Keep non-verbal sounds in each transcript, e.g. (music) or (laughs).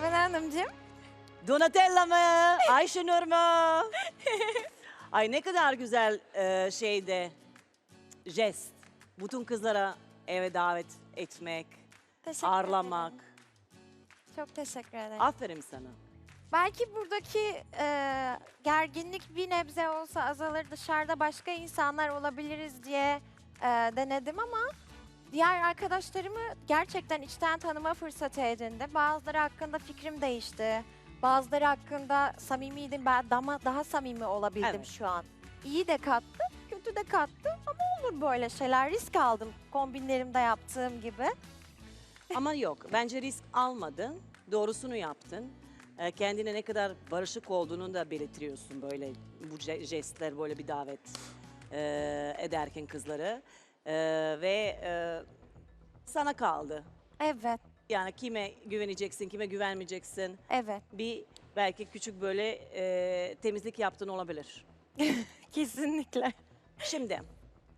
Elvan Hanımcığım. Donatella mı? (laughs) Ayşenur mu? (laughs) Ay ne kadar güzel e, şeyde jest. Bütün kızlara eve davet etmek, Teşekkür ağırlamak. ederim. Çok teşekkür ederim. Aferin sana. Belki buradaki e, gerginlik bir nebze olsa azalır. Dışarıda başka insanlar olabiliriz diye e, denedim ama diğer arkadaşlarımı gerçekten içten tanıma fırsatı edindi. Bazıları hakkında fikrim değişti. Bazıları hakkında samimiydim. Ben daha, daha samimi olabildim Evet. şu an. İyi de kattı, kötü de kattı ama olur böyle şeyler. Risk aldım kombinlerimde yaptığım gibi. (laughs) Ama yok, bence risk almadın. Doğrusunu yaptın. E, kendine ne kadar barışık olduğunu da belirtiyorsun böyle bu je- jestler, böyle bir davet e, ederken kızları. E, ve e, sana kaldı. Evet, Yani kime güveneceksin, kime güvenmeyeceksin. evet. Bir belki küçük böyle e, temizlik yaptığın olabilir. (laughs) Kesinlikle. Şimdi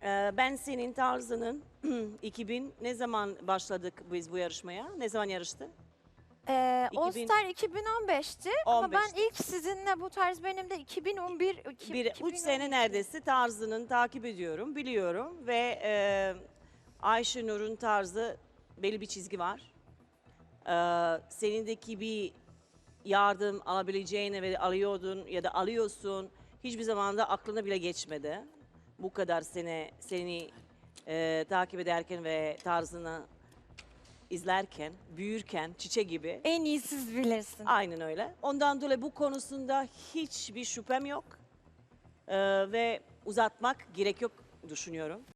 e, ben senin tarzının (clears throat) 2000 ne zaman başladık biz bu yarışmaya? Ne zaman yarıştın? Ee, 2000 All Star 2015'ti ama ben 15'ti. ilk sizinle bu tarz benim de 2011 iki- Bir, üç 2012. sene neredeyse tarzının takip ediyorum, biliyorum ve e, Ayşenur'un tarzı belli bir çizgi var. E, senindeki bir yardım alabileceğini ve alıyordun ya da alıyorsun hiçbir zaman da aklına bile geçmedi. Bu kadar sene seni e, takip ederken ve tarzını izlerken, büyürken, çiçek gibi. En iyi siz bilirsin. Aynen öyle. Ondan dolayı bu konusunda hiçbir şüphem yok. Ee, ve uzatmak gerek yok düşünüyorum.